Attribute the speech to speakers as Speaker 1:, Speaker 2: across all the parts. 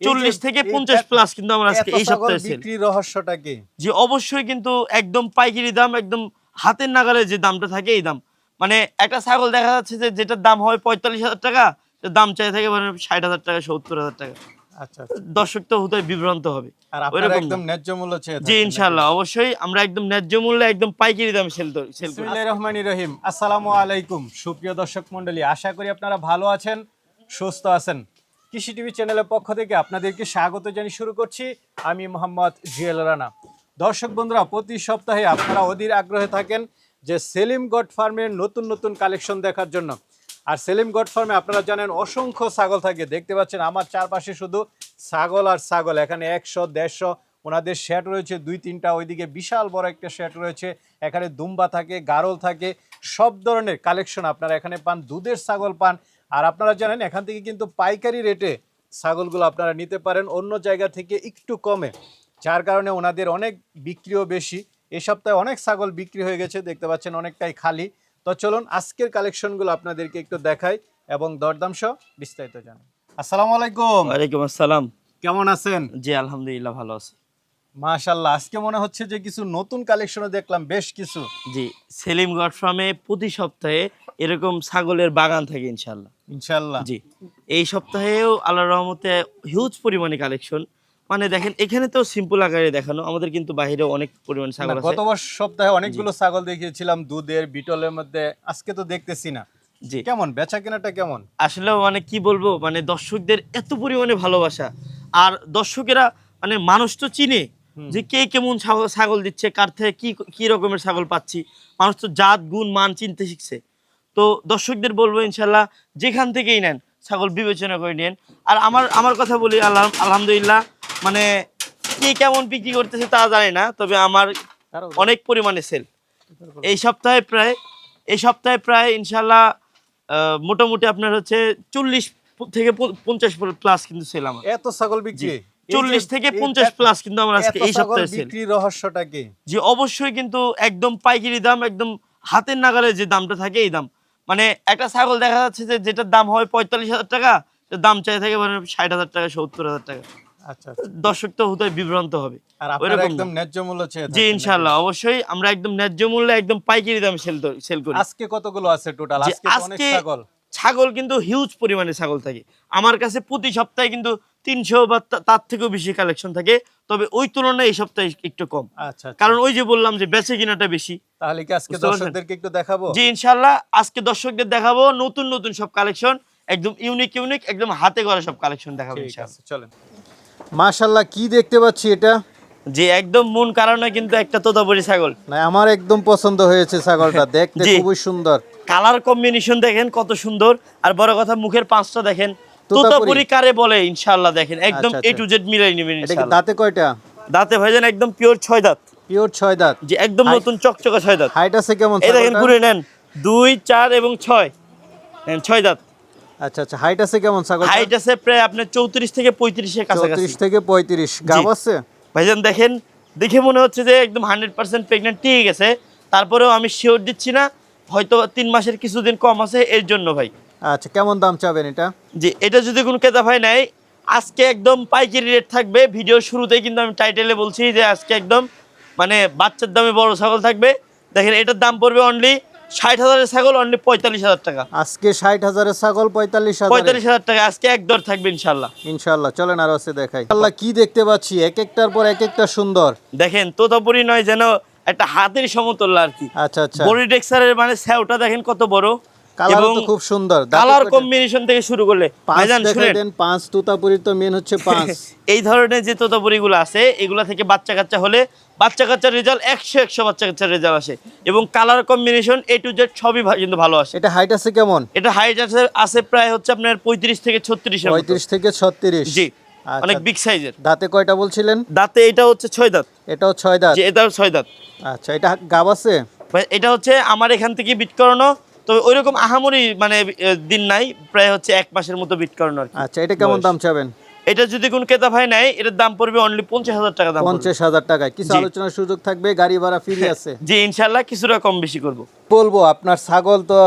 Speaker 1: চল্লিশ থেকে পঞ্চাশ প্লাস কিন্তু আমরা আজকে এই সপ্তাহে সেল
Speaker 2: বিক্রির রহস্যটা কি?
Speaker 1: যে অবশ্যই কিন্তু একদম পাইকারি দাম একদম হাতের নাগালে যে দামটা থাকে এই দাম। মানে একটা ছাগল দেখা যাচ্ছে যে যেটার দাম হয় পঁয়তাল্লিশ হাজার টাকা দাম চাই থাকে মানে ষাট হাজার টাকা সত্তর হাজার টাকা।
Speaker 2: আচ্ছা
Speaker 1: দর্শক তো হতে বিভ্রান্ত হবে।
Speaker 2: আর একদম ন্যায্য মূল্য
Speaker 1: জি
Speaker 2: থাকেন
Speaker 1: ইনশাল্লাহ অবশ্যই আমরা একদম ন্যায্য মূল্যে একদম পাইকারি দামে সেল সেল করি।
Speaker 2: বিসমিল্লাহির রহমানির রহিম। আসসালামু আলাইকুম সুপ্রিয় দর্শক মণ্ডলী আশা করি আপনারা ভালো আছেন সুস্থ আছেন। কৃষি টিভি চ্যানেলের পক্ষ থেকে আপনাদেরকে স্বাগত জানিয়ে শুরু করছি। আমি মোহাম্মদ জিয়াল রানা। দর্শক বন্ধুরা, প্রতি সপ্তাহে আপনারা অধীর আগ্রহে থাকেন যে সেলিম গড ফার্মের নতুন নতুন কালেকশন দেখার জন্য। আর সেলিম গড ফার্মে আপনারা জানেন অসংখ্য ছাগল থাকে। দেখতে পাচ্ছেন আমার চারপাশে শুধু ছাগল আর ছাগল। এখানে একশো, দেড়শো, ওনাদের শেড রয়েছে, দুই, তিনটা। ওইদিকে বিশাল বড় একটা শেড রয়েছে। এখানে দুম্বা থাকে, গারল থাকে। সব ধরনের কালেকশন আপনারা এখানে পান, দুধের ছাগল পান আর আপনারা জানেন এখান থেকে কিন্তু পাইকারি রেটে ছাগলগুলো আপনারা নিতে পারেন অন্য জায়গা থেকে একটু কমে যার কারণে ওনাদের অনেক বিক্রিও বেশি। এ সপ্তাহে অনেক ছাগল বিক্রি হয়ে গেছে দেখতে পাচ্ছেন অনেকটাই খালি। তো চলুন আজকের কালেকশনগুলো আপনাদেরকে একটু দেখাই এবং দরদাম সহ বিস্তারিত জানাই। আসসালামু আলাইকুম।
Speaker 1: ওয়ালাইকুম আসসালাম।
Speaker 2: কেমন আছেন?
Speaker 1: জি আলহামদুলিল্লাহ ভালো আছি।
Speaker 2: মাশাল্লাহ আজকে মনে হচ্ছে যে কিছু নতুন কালেকশনও দেখলাম বেশ কিছু।
Speaker 1: জি সেলিম গড ফার্মে প্রতি সপ্তাহে এরকম ছাগলের বাগান থাকে ইনশাল্লাহ
Speaker 2: ইনশাল্লাহ
Speaker 1: জি এই সপ্তাহেও আল্লাহর রহমতে হিউজ পরিমাণে কালেকশন। মানে দেখেন এখানে তো সিম্পল আকারে দেখানো আমাদের কিন্তু বাইরে অনেক পরিমাণ ছাগল আছে।
Speaker 2: গত সপ্তাহে অনেকগুলো ছাগল দেখিয়েছিলাম দুধের বিটলের মধ্যে আজকে তো দেখতেছি না।
Speaker 1: জি।
Speaker 2: কেমন বেচা কেনাটা কেমন?
Speaker 1: আসলে মানে কি বলব মানে দর্শকদের এত পরিমাণে ভালোবাসা আর দর্শকেরা মানে মানুষ তো চিনে। যে কে কেমন ছাগল ছাগল দিচ্ছে কার থেকে কি কি রকমের ছাগল পাচ্ছি মানুষ তো জাত গুণ মান চিনতে শিখছে। তো দর্শকদের বলব ইনশাল্লাহ যেখান থেকেই নেন ছাগল বিবেচনা করে নেন। আর আমার আমার কথা বলি আল্লাহ আলহামদুলিল্লাহ মানে কে কেমন বিক্রি করতেছে তা জানি না তবে আমার অনেক পরিমাণে সেল। এই সপ্তাহে প্রায় এই সপ্তাহে প্রায় ইনশাল্লাহ আহ, মোটামুটি আপনার হচ্ছে চল্লিশ থেকে পঞ্চাশ প্লাস কিন্তু সেল আমার।
Speaker 2: এত ছাগল বিক্রি? যে-
Speaker 1: চল্লিশ থেকে পঞ্চাশ প্লাস কিন্তু আমার আজকে এই সপ্তাহে
Speaker 2: রহস্যটা কি?
Speaker 1: যে অবশ্যই কিন্তু একদম পাইকারি দাম একদম হাতের নাগালে যে দামটা থাকে এই দাম। মানে একটা ছাগল দেখা যাচ্ছে যে যেটার দাম হয় পঁয়তাল্লিশ হাজার টাকা দাম চাই থাকে মানে ষাট হাজার টাকা সত্তর হাজার টাকা।
Speaker 2: আচ্ছা
Speaker 1: দর্শক তো হতে বিভ্রান্ত হবে।
Speaker 2: আর একদম ন্যায্য মূল্য
Speaker 1: জি অবশ্যই আমরা একদম ন্যায্য মূল্যে একদম পাইকারি দামে সেল সেল করি।
Speaker 2: আজকে কতগুলো আছে টোটাল আজকে অনেক ছাগল।
Speaker 1: ছাগল কিন্তু হিউজ পরিমাণে ছাগল থাকে। আমার কাছে প্রতি সপ্তাহে কিন্তু তিনশো বা তার থেকেও বেশি কালেকশন থাকে তবে ওই তুলনায় এই সপ্তাহে একটু কম।
Speaker 2: আচ্ছা আচ্ছা।
Speaker 1: কারণ ওই যে বললাম যে বেচে কিনাটা বেশি।
Speaker 2: তাহলে কি আজকে দর্শকদেরকে একটু দেখাবো?
Speaker 1: জি ইনশাল্লাহ আজকে দর্শকদের দেখাবো নতুন নতুন সব কালেকশন একদম ইউনিক ইউনিক একদম হাতে করা সব কালেকশন দেখাবো
Speaker 2: ঠিক
Speaker 1: ইনশাল্লাহ
Speaker 2: চলেন। মাশাল্লাহ কি দেখতে পাচ্ছি এটা?
Speaker 1: যে একদম মন কারণে কিন্তু একটা তোতাপুরি ছাগল।
Speaker 2: না আমার একদম পছন্দ হয়েছে ছাগলটা। দেখতে খুবই সুন্দর।
Speaker 1: কালার কম্বিনেশন দেখেন কত সুন্দর। আর বড় কথা মুখের পাঁচটা দেখেন।
Speaker 2: তোতাপুরি।
Speaker 1: কারে বলে ইনশাল্লাহ দেখেন। একদম এ। টু জেড মিলাই নেবেন
Speaker 2: দাঁতে কয়টা?
Speaker 1: দাঁতে ভাইজান একদম পিওর ছয় দাঁত।
Speaker 2: পিওর ছয় দাঁত।
Speaker 1: যে একদম নতুন চকচকে ছয় দাঁত।
Speaker 2: হাইট আছে কেমন
Speaker 1: এই দেখেন ঘুরে নেন। দুই চার এবং ছয়। ছয় দাঁত।
Speaker 2: আচ্ছা আচ্ছা। হাইট আছে কেমন ছাগল
Speaker 1: হাইট আছে প্রায় আপনার চৌত্রিশ থেকে পঁয়ত্রিশের কাছাকাছি।
Speaker 2: চৌত্রিশ থেকে পঁয়ত্রিশ। গাব আছে?
Speaker 1: ভাইজান দেখেন দেখে মনে হচ্ছে যে একদম হান্ড্রেড পার্সেন্ট প্রেগনেন্ট ঠিক গেছে। তারপরেও আমি শিওর দিচ্ছি না হয়তো তিন মাসের কিছুদিন কম আছে এর জন্য ভাই।
Speaker 2: আচ্ছা কেমন দাম চাবেন এটা?
Speaker 1: যে এটা যদি কোনো ক্রেতা ভাই নাই আজকে একদম পাইকারি রেট থাকবে ভিডিও শুরুতেই কিন্তু আমি টাইটেলে বলছি যে আজকে একদম মানে বাচ্চার দামে বড় ছাগল থাকবে। দেখেন এটার দাম পড়বে অনলি ষাট হাজারের ছাগল অনলি পঁয়তাল্লিশ হাজার টাকা।
Speaker 2: আজকে ষাট হাজারের ছাগল পঁয়তাল্লিশ
Speaker 1: পঁয়তাল্লিশ হাজার টাকা আজকে এক দর থাকবে ইনশাল্লাহ
Speaker 2: ইনশাল্লাহ চলেন আরও আছে দেখাই। আল্লাহ কি দেখতে পাচ্ছি? এক একটার পর এক একটা সুন্দর।
Speaker 1: দেখেন তোতাপুরি নয় যেন একটা হাতের সমতুল্য আর কি।
Speaker 2: আচ্ছা আচ্ছা।
Speaker 1: বডি টেক্সারের মানে স্যাওটা দেখেন কত বড়।
Speaker 2: কালার তো খুব সুন্দর। দাঁতে
Speaker 1: কালার
Speaker 2: কয়টা?
Speaker 1: কম্বিনেশন থেকে শুরু করলে ভাইজান শুনেন।
Speaker 2: পাঁচ তুতাপুরির তো মেন হচ্ছে পাঁচ।
Speaker 1: এই ধরনের যে তোতাপুরিগুলো আছে এগুলা থেকে বাচ্চা কাচ্চা হলে বাচ্চা কাচ্চার রেজাল্ট একশো একশো বাচ্চা কাচ্চার রেজাল্ট আসে। এবং colour combination A to Z সবই কিন্তু ভালো আসে।
Speaker 2: এটা হাইট আছে কেমন?
Speaker 1: এটা হাইট আছে আছে প্রায় হচ্ছে আপনার পঁয়ত্রিশ থেকে ছত্রিশ
Speaker 2: পঁয়ত্রিশ থেকে ছত্রিশ।
Speaker 1: জি
Speaker 2: আচ্ছা।
Speaker 1: অনেক বিগ সাইজের
Speaker 2: দাঁতে কয়টা বলছিলেন?
Speaker 1: দাঁতে এটা হচ্ছে ছয় দাঁত।
Speaker 2: এটাও ছয় দাঁত।
Speaker 1: এটাও ছয় দাঁত।
Speaker 2: আচ্ছা এটা গাব আছে?
Speaker 1: এটা হচ্ছে আমার এখান থেকে বিট করানো তবে ওইরকম আহামরি মানে দিন নাই প্রায় হচ্ছে এক মাসের মতো বিট করানো আর
Speaker 2: আচ্ছা এটা কেমন দাম চাবেন?
Speaker 1: এটা যদি কোন ক্রেতা ভাই নেয় এটার দাম পড়বে অনলি পঞ্চাশ হাজার টাকা দাম।
Speaker 2: পঞ্চাশ হাজার টাকায়। কিছু আলোচনার সুযোগ থাকবে গাড়ি ভাড়া ফ্রি আছে।
Speaker 1: জি ইনশাল্লাহ কিছুটা কম বেশি করব।
Speaker 2: বলব আপনার ছাগল তো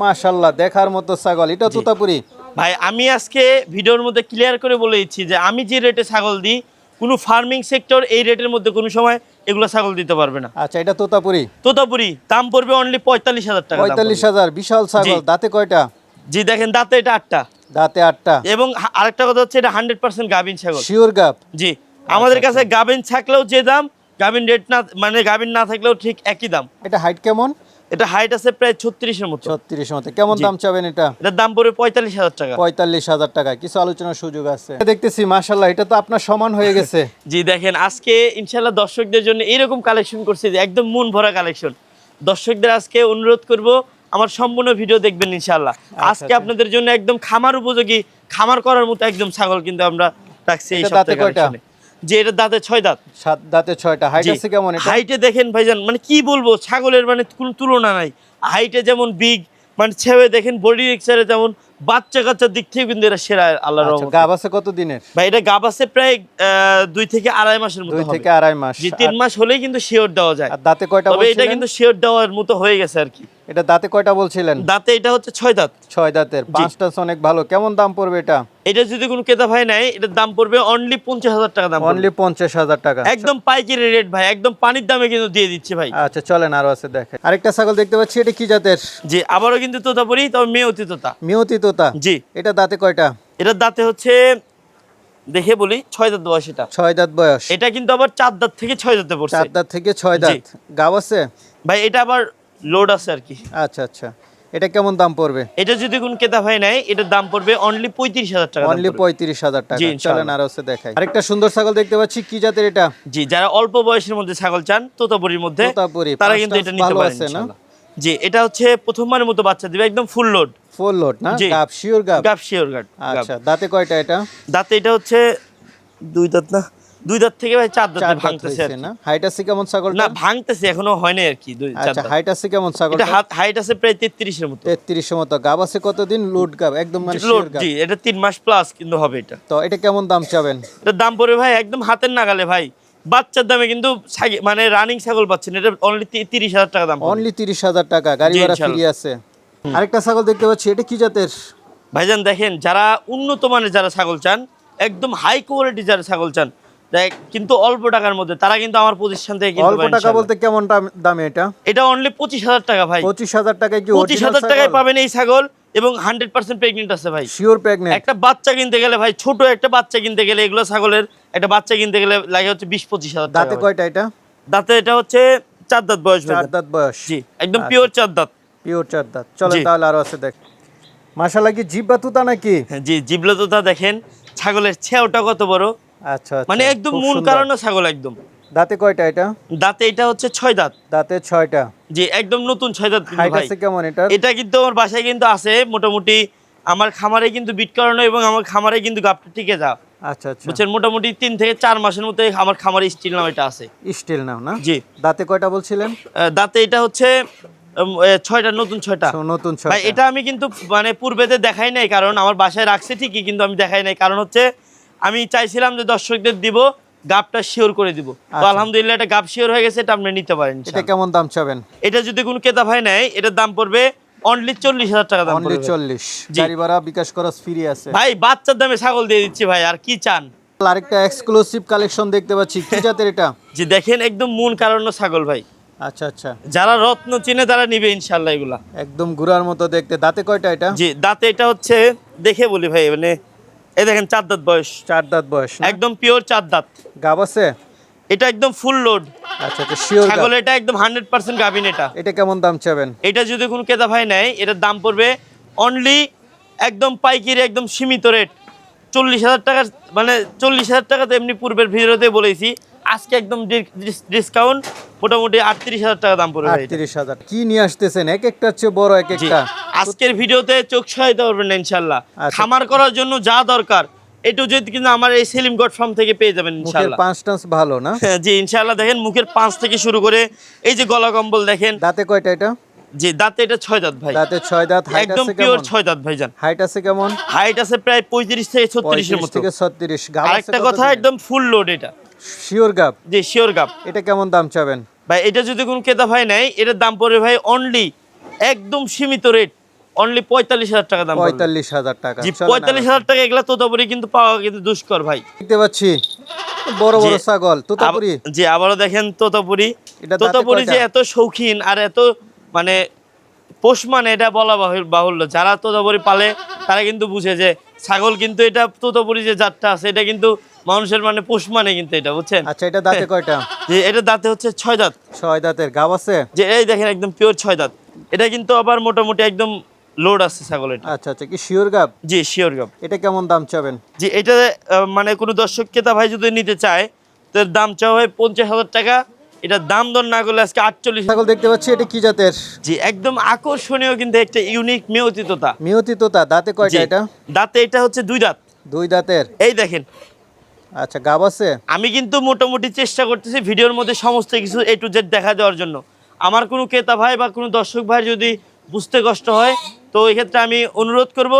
Speaker 2: মাশাল্লাহ দেখার মতো ছাগল। এটা তুতাপুরি।
Speaker 1: ভাই আমি আজকে ভিডিওর মধ্যে ক্লিয়ার করে বলে দিচ্ছি যে আমি যে রেটে ছাগল দিই কোনো ফার্মিং সেক্টর এই রেটের মধ্যে কোনো সময় এগুলো ছাগল দিতে পারবে না।
Speaker 2: আচ্ছা এটা তোতাপুরি?
Speaker 1: তোতাপুরি দাম পড়বে অনলি পঁয়তাল্লিশ হাজার টাকা
Speaker 2: পঁয়তাল্লিশ হাজার বিশাল ছাগল দাঁতে কয়টা?
Speaker 1: জি দেখেন দাঁতে এটা আটটা।
Speaker 2: দাঁতে আটটা।
Speaker 1: এবং আরেকটা কথা হচ্ছে এটা হান্ড্রেড পার্সেন্ট গাভিন ছাগল।
Speaker 2: শিওর গাপ
Speaker 1: জি আমাদের
Speaker 2: আচ্ছা,
Speaker 1: কাছে গাভিন থাকলেও যে দাম গাভিন রেট না মানে গাভিন না থাকলেও ঠিক একই দাম।
Speaker 2: এটা হাইট কেমন?
Speaker 1: এটা হাইট আছে প্রায় ছত্রিশের মতো।
Speaker 2: ছত্রিশ মতো। কেমন দাম চাবেন এটা?
Speaker 1: এটার দাম পড়বে পঁয়তাল্লিশ হাজার টাকা।
Speaker 2: পঁয়তাল্লিশ হাজার টাকা কিছু আলোচনার সুযোগ আছে। দেখতেছি মাশাল্লাহ এটা তো আপনার সমান হয়ে গেছে।
Speaker 1: জি দেখেন আজকে ইনশাল্লাহ দর্শকদের জন্য এরকম কালেকশন করছি যে একদম মন ভরা কালেকশন দর্শকদের আজকে অনুরোধ করব আমার সম্পূর্ণ ভিডিও দেখবেন ইনশাল্লাহ আজকে
Speaker 2: আচ্ছা।
Speaker 1: আপনাদের জন্য একদম খামার উপযোগী খামার করার মতো একদম ছাগল কিন্তু আমরা রাখছি এই সপ্তাহে যে এটা দাঁতে ছয় দাঁত?
Speaker 2: সাত দাঁতে ছয়টা। হাইট আছে কেমন
Speaker 1: হাইটে দেখেন ভাইজান মানে কি বলব ছাগলের মানে কোনো তুলনা নাই। হাইটে যেমন বিগ মানে ছেড়ে দেখেন বডি রিক্সারে যেমন বাচ্চা কাচ্চার দিক থেকে কিন্তু এটা সেরা আল্লাহর
Speaker 2: আচ্ছা, গাব আছে কত দিনের?
Speaker 1: ভাই এটা গাব আছে প্রায় দুই থেকে আড়াই মাসের মতো
Speaker 2: দুই থেকে আড়াই মাস।
Speaker 1: জি তিন মাস হলেই কিন্তু শিওর দেওয়া যায়।
Speaker 2: আর দাঁতে কয়টা
Speaker 1: তবে এটা কিন্তু শিওর দেওয়ার মতো হয়ে গেছে আর কি।
Speaker 2: এটা দাঁতে কয়টা বলছিলেন?
Speaker 1: দাঁতে এটা হচ্ছে ছয় দাঁত।
Speaker 2: ছয় দাঁতের। পাঁচটা অনেক ভালো। কেমন দাম পড়বে এটা?
Speaker 1: এটা যদি কোনো ক্রেতা ভাই নাই এটার দাম পড়বে অনলি পঞ্চাশ হাজার টাকা দাম
Speaker 2: অনলি পঞ্চাশ হাজার টাকা।
Speaker 1: একদম পাইকারি রেট ভাই একদম পানির দামে কিন্তু দিয়ে দিচ্ছে ভাই।
Speaker 2: আচ্ছা চলেন আরও আছে দেখেন। আরেকটা ছাগল দেখতে পাচ্ছি এটা কি জাতের?
Speaker 1: জি আবারও কিন্তু তোতা পরি তবে মেয়ে অতি তোতা।
Speaker 2: মিয়তি তোতা।
Speaker 1: জি।
Speaker 2: এটা দাঁতে কয়টা?
Speaker 1: এটার দাঁতে হচ্ছে দেখে বলি ছয় দাঁত বয়স এটা।
Speaker 2: ছয় দাঁত বয়স।
Speaker 1: এটা কিন্তু আবার চার দাঁত থেকে ছয় দাঁতে পড়ছে।
Speaker 2: চার দাঁত থেকে ছয় দাঁত। গাব আছে?
Speaker 1: ভাই এটা আবার লোড আছে আর কি।
Speaker 2: আচ্ছা আচ্ছা। এটা কেমন দাম পড়বে?
Speaker 1: এটা যদি কোন কেতা ভাই নাই এটার দাম পড়বে অনলি পঁয়ত্রিশ হাজার টাকা
Speaker 2: অনলি পঁয়ত্রিশ হাজার টাকা। চলেন আরও আছে দেখাই। আরেকটা সুন্দর ছাগল দেখতে পাচ্ছি কি জাতের এটা?
Speaker 1: জি যারা অল্প বয়সের মধ্যে ছাগল চান তোতাপুরির মধ্যে তারা কিন্তু এটা নিতে পারেন
Speaker 2: না?
Speaker 1: জি এটা হচ্ছে প্রথমবারের মতো বাচ্চা দিবে একদম ফুল লোড
Speaker 2: ফুল লোড না। গাব শিওর গাব?
Speaker 1: গাব শিওর গার্ড
Speaker 2: আচ্ছা দাঁতে কয়টা এটা?
Speaker 1: দাঁতে এটা হচ্ছে দুই দাঁত না? দুই দাঁত থেকে ভাই চার দাঁত ভাঙতেছে।
Speaker 2: না? হাইট আছে কেমন ছাগলটা
Speaker 1: না ভাঙতেছে এখনও হয়নি আর কি দুই
Speaker 2: আচ্ছা হাইট আছে কেমন
Speaker 1: এটা হাইট আছে প্রায় তেত্রিশের মতো।
Speaker 2: তেত্রিশের মতো। গাব আছে কতদিন? লোড গাব একদম মানে
Speaker 1: লোড
Speaker 2: গাব।
Speaker 1: জি এটা তিন মাস প্লাস কিন্তু হবে এটা।
Speaker 2: তো এটা কেমন দাম চাবেন?
Speaker 1: এটার দাম পড়বে ভাই একদম হাতের নাগালে ভাই। বাচ্চার দামে কিন্তু মানে রানিং ছাগল পাচ্ছেন এটা অনলি তিরিশ হাজার টাকা দাম
Speaker 2: অনলি তিরিশ হাজার টাকা গাড়ি ভাড়া। ফ্রি আছে। আরেকটা ছাগল দেখতে পাচ্ছি এটা কি জাতের?
Speaker 1: ভাইজান দেখেন যারা উন্নত মানের যারা ছাগল চান একদম হাই কোয়ালিটি যারা ছাগল চান কিন্তু অল্প টাকার মধ্যে তারা কিন্তু আমার প্রতিষ্ঠান থেকে কিনতে
Speaker 2: অল্প টাকা বলতে কেমন দামে এটা?
Speaker 1: এটা অনলি পঁচিশ হাজার টাকা ভাই।
Speaker 2: পঁচিশ হাজার টাকায় কি
Speaker 1: পঁচিশ হাজার টাকায় পাবেন এই ছাগল এবং হান্ড্রেড পার্সেন্ট প্রেগনেন্ট আছে ভাই।
Speaker 2: শিওর প্রেগনেন্ট
Speaker 1: একটা বাচ্চা কিনতে গেলে ভাই ছোট একটা বাচ্চা কিনতে গেলে এগুলো ছাগলের একটা বাচ্চা কিনতে গেলে লাগে হচ্ছে বিশ পঁচিশ হাজার
Speaker 2: দাঁতে কয়টা এটা?
Speaker 1: দাঁতে এটা হচ্ছে চার দাঁত বয়স
Speaker 2: চার দাঁত বয়স।
Speaker 1: জি একদম
Speaker 2: আচ্ছা।
Speaker 1: পিওর চার দাঁত।
Speaker 2: পিওর চার দাঁত। চলেন
Speaker 1: জি।
Speaker 2: তাহলে আরও আছে দেখ। মাশাআল্লাহ কি জিব্বা তুতা নাকি?
Speaker 1: জি জিবলততা দেখেন ছাগলের ছেওটা কত বড়?
Speaker 2: আচ্ছা আচ্ছা,
Speaker 1: মানে একদম কারণে ছাগল একদম।
Speaker 2: দাঁতে কয়টা এটা?
Speaker 1: দাঁতে এটা হচ্ছে ছয় দাঁত।
Speaker 2: দাঁতে ছয়টা।
Speaker 1: জি একদম নতুন ছয় দাঁত
Speaker 2: হাইট আছে কেমন এটা
Speaker 1: এটা কিন্তু আমার বাসায় কিন্তু আছে মোটামুটি আমার খামারে কিন্তু বিট করানো এবং আমার খামারে কিন্তু গাপটা টিকে যা।
Speaker 2: আচ্ছা আচ্ছা।
Speaker 1: বুঝছেন? মোটামুটি তিন থেকে চার মাসের মতো আমার খামারে স্টিল নাম এটা আছে।
Speaker 2: স্টিল নাও না?
Speaker 1: জি।
Speaker 2: দাঁতে কয়টা বলছিলেন?
Speaker 1: দাঁতে এটা হচ্ছে ছয়টা নতুন ছয়টা।
Speaker 2: নতুন
Speaker 1: এটা আমি কিন্তু মানে পূর্বেতে দেখাই নাই কারণ আমার বাসায় রাখছে ঠিকই কিন্তু আমি দেখাই নাই। কারণ হচ্ছে আমি চাইছিলাম যে দর্শকদের দিব গাপটা শিওর করে দিব। তো
Speaker 2: আচ্ছা।
Speaker 1: আলহামদুলিল্লাহ এটা গাপ শিওর হয়ে গেছে এটা আপনি নিতে পারেন
Speaker 2: এটা কেমন দাম চাবেন?
Speaker 1: এটা যদি কোনো কেতা ভাই নেয় এটার দাম পড়বে অনলি চল্লিশ হাজার টাকা দাম
Speaker 2: অনলি চল্লিশ। গাড়ি ভাড়া বিকাশ খরচ ফ্রি আছে।
Speaker 1: ভাই বাচ্চার দামে ছাগল দিয়ে দিচ্ছি ভাই আর কি চান?
Speaker 2: আরেকটা এক্সক্লুসিভ কালেকশন দেখতে পাচ্ছি। কি জাতের এটা?
Speaker 1: যে দেখেন একদম মন কারণ ছাগল ভাই।
Speaker 2: আচ্ছা আচ্ছা।
Speaker 1: যারা রত্ন চিনে তারা নিবে ইনশাল্লাহ এগুলা।
Speaker 2: একদম ঘুরার মতো দেখতে। দাঁতে কয়টা এটা?
Speaker 1: জি দাঁতে এটা হচ্ছে দেখে বলি ভাই মানে এই দেখেন চার দাঁত বয়স।
Speaker 2: চার দাঁত বয়স
Speaker 1: একদম পিওর চার দাঁত।
Speaker 2: গাব আছে?
Speaker 1: এটা একদম ফুল লোড
Speaker 2: আচ্ছা আচ্ছা শিওর
Speaker 1: ছাগল এটা একদম হান্ড্রেড পার্সেন্ট গাভিন এটা।
Speaker 2: এটা কেমন দাম চাবেন?
Speaker 1: এটা যদি কোনো ক্রেতা ভাই নেয় এটার দাম পড়বে অনলি একদম পাইকারি একদম সীমিত রেট চল্লিশ হাজার টাকার মানে চল্লিশ হাজার টাকা তো এমনি পূর্বের ভিডিওতে বলেছি। আজকে একদম ডিসকাউন্ট মোটামুটি আটত্রিশ হাজার টাকা দাম পড়বে
Speaker 2: আটত্রিশ হাজার। কি নিয়ে আসতেছেন? এক একটা হচ্ছে বড় এক একটা।
Speaker 1: আজকের ভিডিওতে চোখ সহায়তা করবেন না ইনশাল্লাহ
Speaker 2: আচ্ছা।
Speaker 1: খামার করার জন্য যা দরকার এটু যদি কিন্তু আমার এই সেলিম গড ফার্ম থেকে পেয়ে যাবেন
Speaker 2: মুখের পাঁচ ভালো না?
Speaker 1: হ্যাঁ, জি ইনশাল্লাহ দেখেন মুখের পাঁচ থেকে শুরু করে এই যে গলা কম্বল দেখেন।
Speaker 2: দাঁতে কয়টা এটা?
Speaker 1: জি দাঁতে এটা ছয় দাঁত ভাই।
Speaker 2: দাঁতে ছয় দাঁত হাইট
Speaker 1: একদম পিওর ছয় দাঁত ভাই ভাইজান
Speaker 2: হাইট আছে কেমন?
Speaker 1: হাইট আছে প্রায় পঁয়ত্রিশ থেকে ছত্রিশের মতো।
Speaker 2: থেকে ছত্রিশ।
Speaker 1: আরেকটা কথা একদম ফুল লোড এটা।
Speaker 2: শিওর গাব?
Speaker 1: জি শিওর গাপ
Speaker 2: এটা কেমন দাম চাবেন?
Speaker 1: ভাই এটা যদি কোনো ক্রেতা ভাই নেয় এটার দাম পড়বে ভাই অনলি একদম সীমিত রেট অনলি পঁয়তাল্লিশ হাজার টাকা দাম
Speaker 2: পঁয়তাল্লিশ হাজার টাকা।
Speaker 1: জি পঁয়তাল্লিশ হাজার টাকা এগুলা তোতাপুরি কিন্তু পাওয়া কিন্তু দুষ্কর ভাই।
Speaker 2: দেখতে পাচ্ছি বড় বড় ছাগল তুতাপুরি।
Speaker 1: জি আবারও দেখেন তোতাপুরি। তোতাপুরি যে এত শৌখিন আর এত মানে পোষ মানে এটা বলা বাহুল্য। যারা তোতাপুরি পালে তারা কিন্তু বুঝে যে ছাগল কিন্তু এটা তোতাপুরি যে জাতটা আছে এটা কিন্তু মানুষের মানে পোষ মানে কিন্তু এটা বুঝছেন?
Speaker 2: আচ্ছা এটা দাঁতে কয়টা?
Speaker 1: যে এটা দাঁতে হচ্ছে ছয় দাঁত।
Speaker 2: ছয় দাঁতের গাব আছে?
Speaker 1: যে এই দেখেন একদম পিওর ছয় দাঁত। এটা কিন্তু আবার মোটামুটি একদম লোড আছে ছাগল এটা
Speaker 2: আচ্ছা আচ্ছা কি শিওর গাব?
Speaker 1: জি শিওর গাব।
Speaker 2: এটা কেমন দাম চাবেন?
Speaker 1: যে এটা মানে কোনো দর্শক ক্রেতা ভাই যদি নিতে চায় তার দাম চাওয়া হয় পঞ্চাশ হাজার টাকা। এটা দাম দর না করলে আজকে আটচল্লিশ
Speaker 2: ছাগল দেখতে পাচ্ছি এটা কি জাতের?
Speaker 1: জি একদম আকর্ষণীয় কিন্তু একটা ইউনিক মেয়তিততা।
Speaker 2: মিহতি তোতা দাঁতে কয়টা এটা?
Speaker 1: দাঁতে এটা হচ্ছে দুই দাঁত।
Speaker 2: দুই দাঁতের?
Speaker 1: এই দেখেন।
Speaker 2: আচ্ছা গাব আছে?
Speaker 1: আমি কিন্তু মোটামুটি চেষ্টা করতেছি ভিডিওর মধ্যে সমস্ত কিছু এ টু জেড দেখা দেওয়ার জন্য। আমার কোনো ক্রেতা ভাই বা কোনো দর্শক ভাই যদি বুঝতে কষ্ট হয় তো এক্ষেত্রে ক্ষেত্রে আমি অনুরোধ করব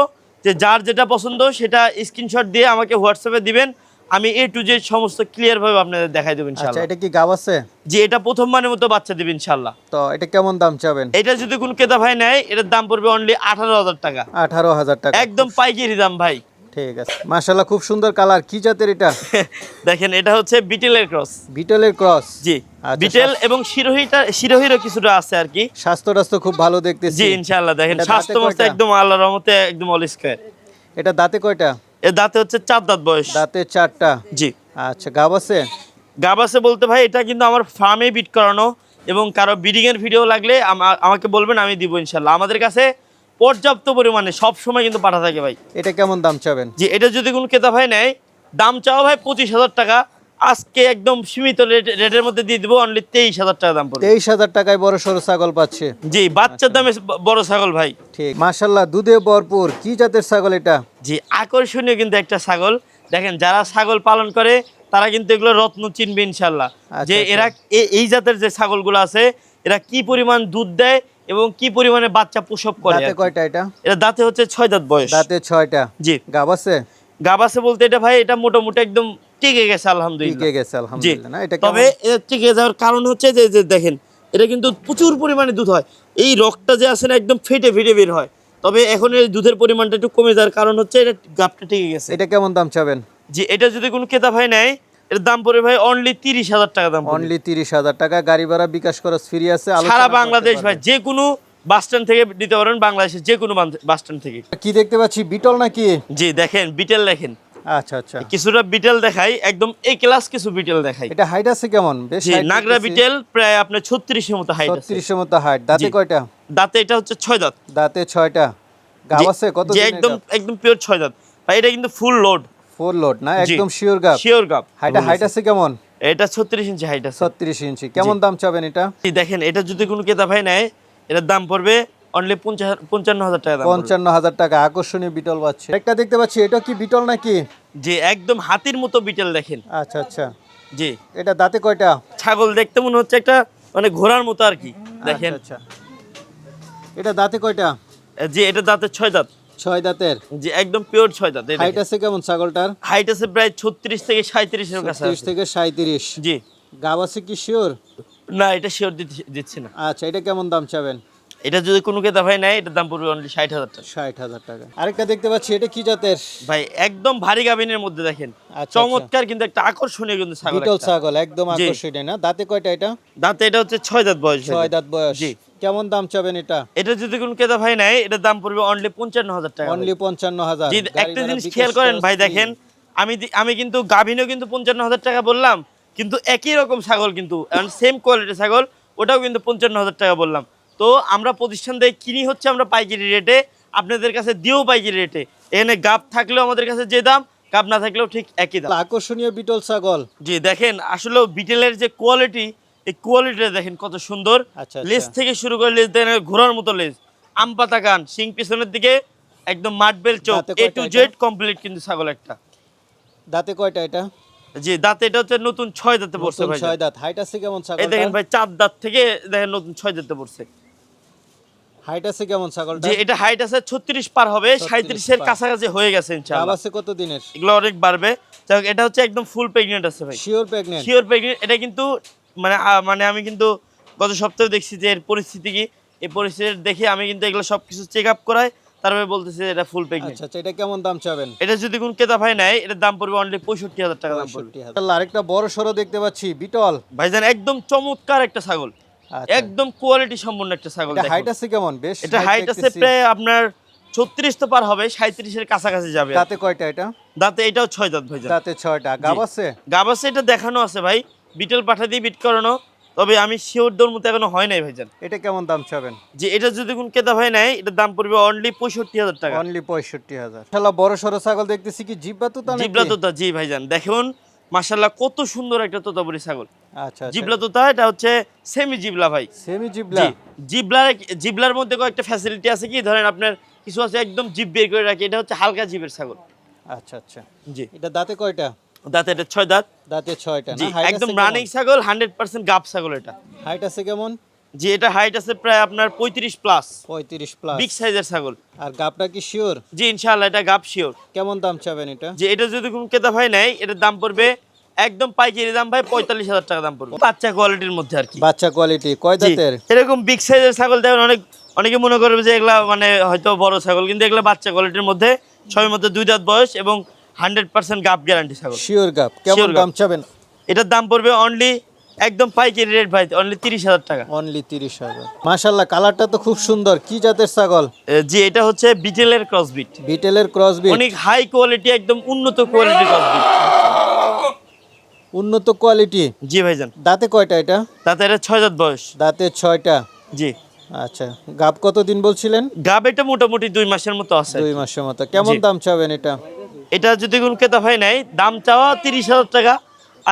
Speaker 1: যে যার যেটা পছন্দ সেটা স্ক্রিনশট দিয়ে আমাকে হোয়াটসঅ্যাপে দিবেন। আমি এ টু জেড সমস্ত ক্লিয়ারভাবে আপনাদের দেখাই দেব ইনশাআল্লাহ।
Speaker 2: এটা কি গাব আছে?
Speaker 1: যে এটা প্রথম মানের মতো বাচ্চা দিবেন ইনশাল্লাহ
Speaker 2: তো এটা কেমন দাম চাবেন?
Speaker 1: এটা যদি কোন কেদা ভাই নেয় এটার দাম পড়বে অনলি আঠারো হাজার টাকা।
Speaker 2: আঠারো হাজার টাকা।
Speaker 1: একদম পাইকারি দাম ভাই।
Speaker 2: ঠিক আছে। মাশাল্লাহ খুব সুন্দর কালার। কি জাতের এটা?
Speaker 1: দেখেন এটা হচ্ছে বিটেলের ক্রস।
Speaker 2: বিটলের ক্রস?
Speaker 1: জি
Speaker 2: আচ্ছা,
Speaker 1: বিটেল এবং শিরোহিটা শিরোহিরও কিছুটা আছে আর কি।
Speaker 2: স্বাস্থ্য খুব ভালো দেখতেছি।
Speaker 1: জি ইনশাআল্লাহ দেখেন
Speaker 2: দাঁতে
Speaker 1: স্বাস্থ্য মস্ত
Speaker 2: কয়টা?
Speaker 1: একদম আল্লাহর রহমতে একদম অল স্কয়ার
Speaker 2: এটা দাঁতে কয়টা?
Speaker 1: এর দাঁতে হচ্ছে চার দাঁত বয়স।
Speaker 2: দাঁতে চারটা?
Speaker 1: জি।
Speaker 2: আচ্ছা গাব আছে?
Speaker 1: বলতে ভাই এটা কিন্তু আমার ফার্মে বিট করানো এবং কারও বিডিং এর ভিডিও লাগলে আমা- আমাকে বলবেন আমি দিব ইনশাল্লাহ আমাদের কাছে পর্যাপ্ত পরিমাণে সব সময় কিন্তু পাঠা থাকে ভাই।
Speaker 2: এটা কেমন দাম চাবেন?
Speaker 1: যে এটা যদি কোনো ক্রেতা ভাই নেয় দাম চাওয়া ভাই পঁচিশ হাজার টাকা। আজকে একদম সীমিত রেট- রেটের মধ্যে দিয়ে দিব অনলি তেইশ হাজার টাকা দাম পড়বে।
Speaker 2: তেইশ হাজার টাকায় বড় সড়ো ছাগল পাচ্ছে।
Speaker 1: জি বাচ্চার দামে ব- বড় ছাগল ভাই।
Speaker 2: ঠিক। মাশাল্লাহ দুধে ভরপুর। কি জাতের ছাগল এটা?
Speaker 1: জি আকর্ষণীয় কিন্তু একটা ছাগল। দেখেন যারা ছাগল পালন করে তারা কিন্তু এগুলো রত্ন চিনবে ইনশাল্লাহ
Speaker 2: আচ্ছা,
Speaker 1: যে
Speaker 2: আচ্ছা।
Speaker 1: এরা এই জাতের যে ছাগলগুলো আছে এরা কি পরিমাণ দুধ দেয় এবং কি পরিমাণে বাচ্চা প্রসব করে
Speaker 2: দাঁতে কয়টা এটা?
Speaker 1: এটা দাঁতে হচ্ছে ছয় দাঁত বয়স।
Speaker 2: দাঁতে ছয়টা।
Speaker 1: জি।
Speaker 2: গাব আছে?
Speaker 1: গাবাসে বলতে এটা ভাই এটা মোটামুটি একদম টিকে গেছে আলহামদুলিল্লাহ।
Speaker 2: টিকে গেছে আলহামদুলিল্লাহ না? এটা
Speaker 1: তবে এটা টিকে যাওয়ার কারণ হচ্ছে যে যে দেখেন এটা কিন্তু প্রচুর পরিমাণে দুধ হয়। এই রক্তটা যে আছে না একদম ফেটে ফেটে বের হয়। তবে এখন এই দুধের পরিমাণটা একটু কমে যাওয়ার কারণ হচ্ছে এটা গাবটা টিকে গেছে।
Speaker 2: এটা কেমন দাম চাবেন?
Speaker 1: যে এটা যদি কোনো ক্রেতা ভাই নেয় এর দাম ভাই অনলি তিরিশ হাজার টাকা দাম
Speaker 2: অনলি তিরিশ হাজার টাকা গাড়ি ভাড়া বিকাশ খরচ ফ্রি আছে
Speaker 1: সারা বাংলাদেশ ভাই
Speaker 2: পারবেন।
Speaker 1: যে কোনো বাস স্ট্যান্ড থেকে পারেন বাংলাদেশের যে কোনো বাস স্ট্যান্ড থেকে।
Speaker 2: কি দেখতে পাচ্ছি বিটল নাকি?
Speaker 1: জি দেখেন বিটেল দেখেন।
Speaker 2: আচ্ছা আচ্ছা।
Speaker 1: কিছুটা বিটেল দেখাই একদম এ ক্লাস কিছু বিটেল দেখাই।
Speaker 2: এটা হাইট আছে কেমন? বেশ
Speaker 1: নাগরা বিটেল প্রায় আপনার ছত্রিশের মতো হাইট আছে।
Speaker 2: মতো হাইট দাঁতে কয়টা?
Speaker 1: দাঁতে এটা হচ্ছে ছয় দাঁত।
Speaker 2: দাঁতে আছে? কত
Speaker 1: একদম একদম পিওর দাঁত। ভাই এটা কিন্তু ফুল লোড
Speaker 2: ফোর লোড না? একদম শিওর গাব
Speaker 1: শিওর কাপ
Speaker 2: হাইটা হাইট আছে কেমন?
Speaker 1: এটা ছত্রিশ ইঞ্চি হাইট আছে।
Speaker 2: ছত্রিশ ইঞ্চি কেমন দাম চাবেন এটা?
Speaker 1: দেখেন এটা যদি কোনো ক্রেতা ভাই নেয় এটার দাম পড়বে অনলি পঞ্চান্ন হাজার টাকা
Speaker 2: পঞ্চান্ন হাজার টাকা আকর্ষণীয় বিটল পাচ্ছে। একটা দেখতে পাচ্ছি এটা কি বিটল নাকি?
Speaker 1: যে একদম হাতির মতো বিটল দেখেন।
Speaker 2: আচ্ছা আচ্ছা।
Speaker 1: জি।
Speaker 2: এটা দাঁতে কয়টা?
Speaker 1: ছাগল দেখতে মনে হচ্ছে একটা মানে ঘোড়ার মতো আর কি দেখেন।
Speaker 2: আচ্ছা, আচ্ছা। এটা দাঁতে কয়টা?
Speaker 1: যে এটা দাঁতের ছয় দাঁত।
Speaker 2: ছয় দাঁতের?
Speaker 1: যে একদম পিওর ছয় দাঁতের
Speaker 2: হাইট আছে কেমন ছাগলটার?
Speaker 1: হাইট আছে প্রায় ছত্রিশ থেকে সাঁত্রিশের কাছে
Speaker 2: তিরিশ
Speaker 1: আছে।
Speaker 2: থেকে সাঁত্রিশ
Speaker 1: জি।
Speaker 2: গাব আছে কি শিওর
Speaker 1: না এটা শিওর দিচ্ছি না।
Speaker 2: আচ্ছা এটা কেমন দাম চাবেন?
Speaker 1: এটা যদি কোনো ক্রেতা ভাই নেয় এটার দাম পড়বে অনলি ষাট হাজার টাকা।
Speaker 2: ষাট হাজার টাকা। আরেকটা দেখতে পাচ্ছি এটা কি জাতের?
Speaker 1: ভাই একদম ভারী গাভিনের মধ্যে দেখেন।
Speaker 2: আচ্ছা,
Speaker 1: চমৎকার কিন্তু একটা আকর্ষণীয় কিন্তু ছাগল
Speaker 2: বিটল ছাগল একদম আকর্ষণীয় না? দাঁতে কয়টা এটা?
Speaker 1: দাঁতে এটা হচ্ছে ছয় দাঁত বয়স
Speaker 2: ছয় দাঁত বয়স।
Speaker 1: জি।
Speaker 2: কেমন দাম চাবেন এটা?
Speaker 1: এটা যদি কোনো ক্রেতা ভাই নেয় এটার দাম পড়বে অনলি পঞ্চান্ন হাজার টাকা
Speaker 2: অনলি পঞ্চান্ন হাজার।
Speaker 1: জি একটা জিনিস খেয়াল করেন ভাই দেখেন আমি আমি কিন্তু গাভিনও কিন্তু পঞ্চান্ন হাজার টাকা বললাম কিন্তু একই রকম ছাগল কিন্তু সেম কোয়ালিটির ছাগল ওটাও কিন্তু পঞ্চান্ন হাজার টাকা বললাম। তো আমরা প্রতিষ্ঠান থেকে কিনি হচ্ছে আমরা পাইকারি রেটে আপনাদের কাছে দিয়েও পাইকারি রেটে এখানে গাব থাকলেও আমাদের কাছে যে দাম গাপ না থাকলেও ঠিক একই দাম।
Speaker 2: আকর্ষণীয় বিটল ছাগল।
Speaker 1: জি দেখেন আসলে বিটেলের যে কোয়ালিটি এই কোয়ালিটিটা দেখেন কত সুন্দর।
Speaker 2: আচ্ছা,
Speaker 1: লেজ
Speaker 2: আচ্ছা।
Speaker 1: থেকে শুরু করে লেজ দেখেন ঘোড়ার মতো লেজ। আম পাতা কান সিং পিছনের দিকে একদম মাটবেল চোখ। এ টু জেড কমপ্লিট কিন্তু ছাগল একটা।
Speaker 2: দাঁতে কয়টা এটা?
Speaker 1: জি দাঁতে এটা হচ্ছে নতুন ছয় দাঁতে পড়ছে ভাই।
Speaker 2: ছয় দাঁত। হাইট আছে কেমন ছাগল
Speaker 1: এই দেখেন ভাই চার দাঁত থেকে দেখেন নতুন ছয় দাঁতে পড়ছে।
Speaker 2: হাইট আছে কেমন ছাগলটা
Speaker 1: যে এটা হাইট আছে ছত্রিশ পার হবে
Speaker 2: 36
Speaker 1: সাঁত্রিশের
Speaker 2: পার।
Speaker 1: কাছাকাছি হয়ে গেছে ইনশাআল্লাহ।
Speaker 2: আছে কত দিনের?
Speaker 1: এগুলো অনেক বাড়বে। যাই এটা হচ্ছে একদম ফুল প্রেগনেন্ট আছে ভাই।
Speaker 2: শিওর প্রেগনেন্ট
Speaker 1: শিওর প্রেগনেন্ট এটা কিন্তু মানে মানে আমি কিন্তু গত সপ্তাহে দেখছি যে এর পরিস্থিতি কি। এই পরিস্থিতি দেখে আমি কিন্তু এগুলো সব কিছু চেক আপ করাই তারপরে বলতেছি এটা ফুল প্রেগনেন্ট
Speaker 2: আচ্ছা আচ্ছা এটা কেমন দাম চাবেন?
Speaker 1: এটা যদি কোন ক্রেতা ভাই নেয় এটার দাম পড়বে অনলি পঁয়ষট্টি হাজার টাকা। দাম পড়বে
Speaker 2: 65,000 আরেকটা বড় সরো দেখতে পাচ্ছি বিটল।
Speaker 1: ভাইজান একদম চমৎকার একটা ছাগল। একদম কোয়ালিটি সম্পন্ন একটা ছাগল
Speaker 2: এটা হাইট আছে কেমন? বেশ
Speaker 1: এটা হাইট আছে প্রায় আপনার ছত্রিশ তো পার হবে সাঁত্রিশের কাছাকাছি যাবে।
Speaker 2: দাঁতে কয়টা এটা?
Speaker 1: দাঁতে এটাও ছয় দাঁত ভাইজান।
Speaker 2: দাঁতে ছয়টা। গাব আছে?
Speaker 1: গাব আছে এটা দেখানো আছে ভাই। বিটেল পাঠা দিয়ে বিট করানো। তবে আমি শিওর দোর মতো এখনও হয় নাই ভাইজান।
Speaker 2: এটা কেমন দাম চাবেন?
Speaker 1: যে এটা যদি কোন ক্রেতা ভাই নাই এটার দাম পড়বে অনলি পঁয়ষট্টি হাজার টাকা।
Speaker 2: অনলি পঁয়ষট্টি হাজার। শালা বড় সরো ছাগল দেখতেছি কি? জিব্বা তো তা
Speaker 1: জিবলা তোতা জি ভাইজান। দেখুন মাশাল্লাহ কত সুন্দর একটা তোতাপুরি ছাগল।
Speaker 2: আচ্ছা
Speaker 1: জিবলা তোতা এটা হচ্ছে সেমি জিবলা ভাই।
Speaker 2: সেমি জিবলা?
Speaker 1: জিবলার জিবলার মধ্যে কয়েকটা ফ্যাসিলিটি আছে কি? ধরেন আপনার কিছু আছে একদম জিব বের করে রাখি এটা হচ্ছে হালকা জিবের ছাগল।
Speaker 2: আচ্ছা আচ্ছা।
Speaker 1: জি।
Speaker 2: এটা দাঁতে কয়টা?
Speaker 1: দাঁতে এটা ছয় দাঁত।
Speaker 2: দাঁতে ছয়টা না
Speaker 1: একদম রানিং ছাগল হান্ড্রেড পার্সেন্ট গাপ ছাগল এটা।
Speaker 2: হাইট আছে কেমন?
Speaker 1: জি এটা হাইট আছে প্রায় আপনার পঁয়ত্রিশ প্লাস
Speaker 2: পঁয়ত্রিশ প্লাস
Speaker 1: বিগ সাইজের ছাগল।
Speaker 2: আর গাবটা কি শিওর
Speaker 1: জি ইনশাআল্লাহ এটা গাব শিওর
Speaker 2: কেমন দাম চাবেন এটা?
Speaker 1: যে এটা যদি কোন ক্রেতা ভাই নেয় এটার দাম পড়বে একদম পাইকারি দাম ভাই পঁয়তাল্লিশ হাজার টাকা দাম পড়বে। বাচ্চা কোয়ালিটির মধ্যে আর কি।
Speaker 2: বাচ্চা কোয়ালিটি কয় দাঁতের?
Speaker 1: এরকম বিগ সাইজের ছাগল দেখেন অনেক অনেকে মনে করবে যে এগুলা মানে হয়তো বড় ছাগল কিন্তু এগুলা বাচ্চা কোয়ালিটির মধ্যে সবের মধ্যে দুই দাঁত বয়স এবং হান্ড্রেড পার্সেন্ট গাপ গ্যারান্টি ছাগল।
Speaker 2: শিওর গাব। কেমন দাম চাবেন?
Speaker 1: এটার দাম পড়বে অনলি একদম পাইকারি রেট ভাই অনলি তিরিশ হাজার টাকা।
Speaker 2: অনলি তিরিশ হাজার। মাশাল্লাহ কালারটা তো খুব সুন্দর। কি জাতের ছাগল?
Speaker 1: জি এটা হচ্ছে বিটেলের ক্রসবিট
Speaker 2: বিটেলের ক্রসবিট
Speaker 1: অনেক হাই কোয়ালিটি একদম উন্নত কোয়ালিটির ক্রসবিট
Speaker 2: উন্নত কোয়ালিটি
Speaker 1: জি ভাইজান।
Speaker 2: দাঁতে কয়টা এটা?
Speaker 1: তাতে এটা ছয় দাঁত বয়স।
Speaker 2: দাঁতে ছয়টা।
Speaker 1: জি।
Speaker 2: আচ্ছা গাব কতদিন বলছিলেন?
Speaker 1: গাব এটা মোটামুটি দুই মাসের মতো আছে।
Speaker 2: দুই মাসের মতো। কেমন দাম চাবেন এটা?
Speaker 1: এটা যদি কোন ক্রেতা ভাই নেয় দাম চাওয়া তিরিশ হাজার টাকা।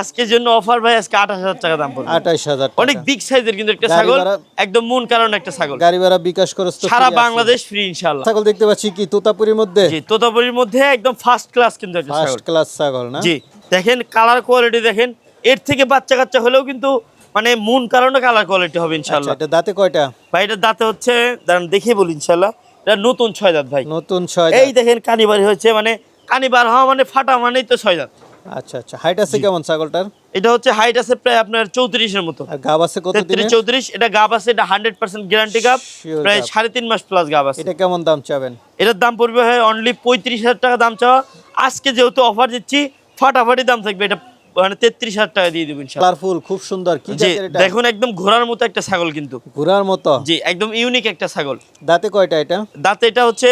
Speaker 1: আজকের জন্য অফার ভাই আজকে আঠাশ হাজার টাকা দাম পড়বে।
Speaker 2: আঠাইশ হাজার
Speaker 1: অনেক বিগ সাইজের কিন্তু একটা ছাগল একদম মন কারণ একটা ছাগল।
Speaker 2: গাড়ি ভাড়া বিকাশ খরচ
Speaker 1: সারা বাংলাদেশ ফ্রি ইনশাল্লাহ
Speaker 2: ছাগল দেখতে পাচ্ছি কি তোতাপুরির মধ্যে?
Speaker 1: জি তোতাপুরির মধ্যে একদম ফার্স্ট ক্লাস কিন্তু একটা ছাগল।
Speaker 2: ফার্স্ট ক্লাস ছাগল না?
Speaker 1: জি দেখেন কালার কোয়ালিটি দেখেন এর থেকে বাচ্চা কাচ্চা হলেও কিন্তু মানে মন কারণে কালার কোয়ালিটি হবে
Speaker 2: আচ্ছা
Speaker 1: ইনশাল্লাহ
Speaker 2: এটা দাঁতে কয়টা?
Speaker 1: ভাই এটা দাঁতে হচ্ছে দাঁড়ান দেখিয়ে বলি ইনশাল্লাহ এটা নতুন ছয় দাঁত ভাই।
Speaker 2: নতুন ছয়
Speaker 1: এই। দেখেন কানিবারি হয়েছে মানে কানিবার হওয়া মানে ফাটা মানেই তো ছয় দাঁত।
Speaker 2: আচ্ছা আচ্ছা। হাইট আছে কেমন ছাগলটার?
Speaker 1: এটা হচ্ছে হাইট আছে প্রায় আপনার চৌত্রিশের মতো।
Speaker 2: আর গাব আছে কত
Speaker 1: চৌত্রিশ এটা গাব আছে এটা হান্ড্রেড পার্সেন্ট গ্যারান্টি গাব। প্রায় সাড়ে তিন মাস প্লাস গাব আছে।
Speaker 2: এটা কেমন দাম চাবেন?
Speaker 1: এটার দাম পড়বে হয় অনলি পঁয়ত্রিশ হাজার টাকা দাম চাওয়া। আজকে যেহেতু অফার দিচ্ছি ফাটাফাটি দাম থাকবে। এটা মানে তেত্রিশ হাজার টাকা দিয়ে দেবেন
Speaker 2: কালারফুল খুব সুন্দর। কি
Speaker 1: জি
Speaker 2: জাতের এটা?
Speaker 1: দেখুন একদম ঘোড়ার মতো একটা ছাগল কিন্তু।
Speaker 2: ঘোড়ার মতো?
Speaker 1: জি একদম ইউনিক একটা ছাগল।
Speaker 2: দাঁতে কয়টা এটা?
Speaker 1: দাঁতে এটা হচ্ছে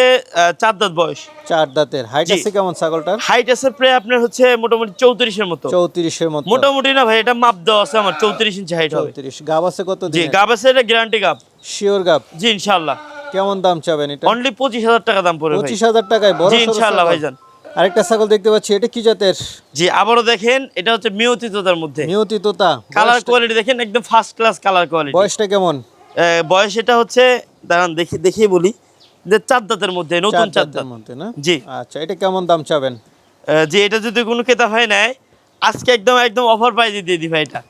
Speaker 1: চার দাঁত বয়স।
Speaker 2: চার দাঁতের। হাইট
Speaker 1: জি।
Speaker 2: আছে কেমন ছাগলটার?
Speaker 1: হাইট আছে প্রায় আপনার হচ্ছে মোটামুটি চৌত্রিশের মতো।
Speaker 2: চৌত্রিশের মতো।
Speaker 1: মোটামুটি না ভাই এটা মাপ দেওয়া আছে আমার চৌত্রিশ ইঞ্চি হাইট হবে।
Speaker 2: চৌত্রিশ। গাব আছে কত
Speaker 1: জি গাব আছে এটা গ্যারান্টি গাব।
Speaker 2: শিওর গাব?
Speaker 1: জি ইনশাল্লাহ।
Speaker 2: কেমন দাম চাবেন এটা?
Speaker 1: অনলি পঁচিশ হাজার টাকা দাম পড়বে
Speaker 2: পঁচিশ হাজার টাকায় বড়
Speaker 1: ইনশাল্লাহ। ভাইজান।
Speaker 2: আরেকটা ছাগল দেখতে পাচ্ছি এটা কি জাতের?
Speaker 1: জি আবারও দেখেন এটা হচ্ছে মিয়তি তোতার মধ্যে।
Speaker 2: নিয়তি তোতা।
Speaker 1: কালার কোয়ালিটি দেখেন একদম ফার্স্ট ক্লাস কালার কোয়ালিটি
Speaker 2: বয়সটা কেমন?
Speaker 1: বয়স এটা হচ্ছে দাঁড়ান দেখি দেখিয়ে বলি যে চার দাঁতের মধ্যে নতুন
Speaker 2: চার দাঁতের মধ্যে না?
Speaker 1: জি।
Speaker 2: আচ্ছা এটা কেমন দাম চাবেন?
Speaker 1: যে এটা যদি কোনো ক্রেতা হয় নেয় আজকে একদম একদম অফার প্রাইজে দিয়ে দিবে এটা।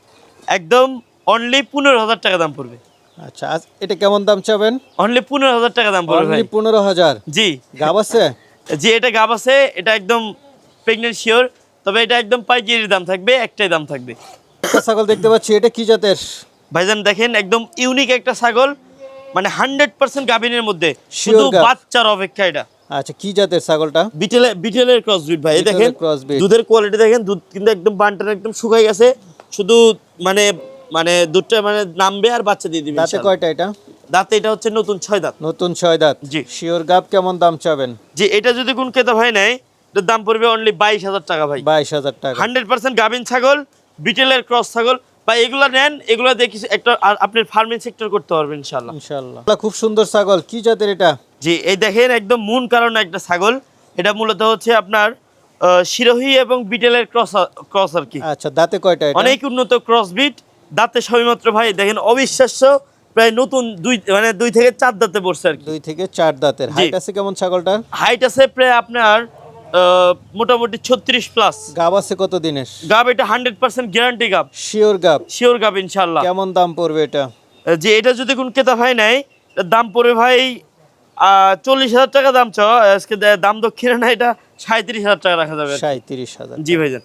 Speaker 1: একদম অনলি পনেরো হাজার টাকা দাম পড়বে।
Speaker 2: আচ্ছা এটা কেমন দাম চাবেন?
Speaker 1: অনলি পনেরো হাজার টাকা দাম পড়বে
Speaker 2: অনলি পনেরো হাজার?
Speaker 1: জি।
Speaker 2: গাব আছে?
Speaker 1: যে এটা গাব আছে এটা একদম প্রেগনেন্ট শিওর তবে এটা একদম পাইকারির দাম থাকবে একটাই দাম থাকবে।
Speaker 2: ছাগল দেখতে পাচ্ছি এটা কি জাতের?
Speaker 1: ভাইজান দেখেন একদম ইউনিক একটা ছাগল মানে হান্ড্রেড পার্সেন্ট গাভিনের মধ্যে শুধু। বাচ্চার অপেক্ষা এটা।
Speaker 2: আচ্ছা কি জাতের ছাগলটা?
Speaker 1: বিটেলে বিটেলের ক্রস ব্রিড ভাই এই দেখেন দুধের কোয়ালিটি দেখেন দুধ কিন্তু একদম বানটার একদম শুকাই গেছে শুধু মানে মানে দুধটা মানে নামবে আর বাচ্চা দিয়ে দিবে
Speaker 2: দাঁতে কয়টা এটা?
Speaker 1: দাঁতে এটা হচ্ছে নতুন ছয় দাঁত।
Speaker 2: নতুন ছয় দাঁত।
Speaker 1: জি।
Speaker 2: শিওর গাব কেমন দাম চাবেন?
Speaker 1: যে এটা যদি কোন ক্রেতা ভাই নেয় এটার দাম পড়বে অনলি বাইশ হাজার টাকা ভাই।
Speaker 2: বাইশ হাজার টাকা।
Speaker 1: হান্ড্রেড পার্সেন্ট গাভিন ছাগল বিটেলের ক্রস ছাগল বা এগুলো নেন এগুলো দিয়ে কিছু একটা আর আপনার ফার্মিং সেক্টর করতে পারবেন ইনশাল্লাহ
Speaker 2: ইনশাল্লাহ খুব সুন্দর ছাগল। কি জাতের এটা?
Speaker 1: জি এই দেখেন একদম মূল কারণ একটা ছাগল। এটা মূলত হচ্ছে আপনার শিরোহী এবং বিটেলের ক্রস ক্রস আর কি।
Speaker 2: আচ্ছা দাঁতে কয়টা এটা?
Speaker 1: অনেক উন্নত ক্রস বিট। দাঁতে সবেমাত্র ভাই দেখেন অবিশ্বাস্য। প্রায় নতুন দুই মানে দুই থেকে চার দাঁতে পড়ছে আর কি।
Speaker 2: দুই থেকে চার দাঁতের। হাইট আছে কেমন ছাগলটার?
Speaker 1: হাইট আছে প্রায় আপনার মোটামুটি ছত্রিশ প্লাস
Speaker 2: গাব আছে কত দিনের?
Speaker 1: গাব এটা হান্ড্রেড পার্সেন্ট গ্যারান্টি গাব।
Speaker 2: শিওর গাব।
Speaker 1: শিওর গাব ইনশাল্লাহ
Speaker 2: কেমন দাম পড়বে এটা?
Speaker 1: যে এটা যদি কোন ক্রেতা ভাই এটার দাম পড়বে ভাই চল্লিশ হাজার টাকা দাম চাওয়া আজকে দাম দক্ষিণে না এটা সাঁত্রিশ হাজার টাকা রাখা যাবে।
Speaker 2: সাঁত্রিশ হাজার
Speaker 1: জি ভাইজান।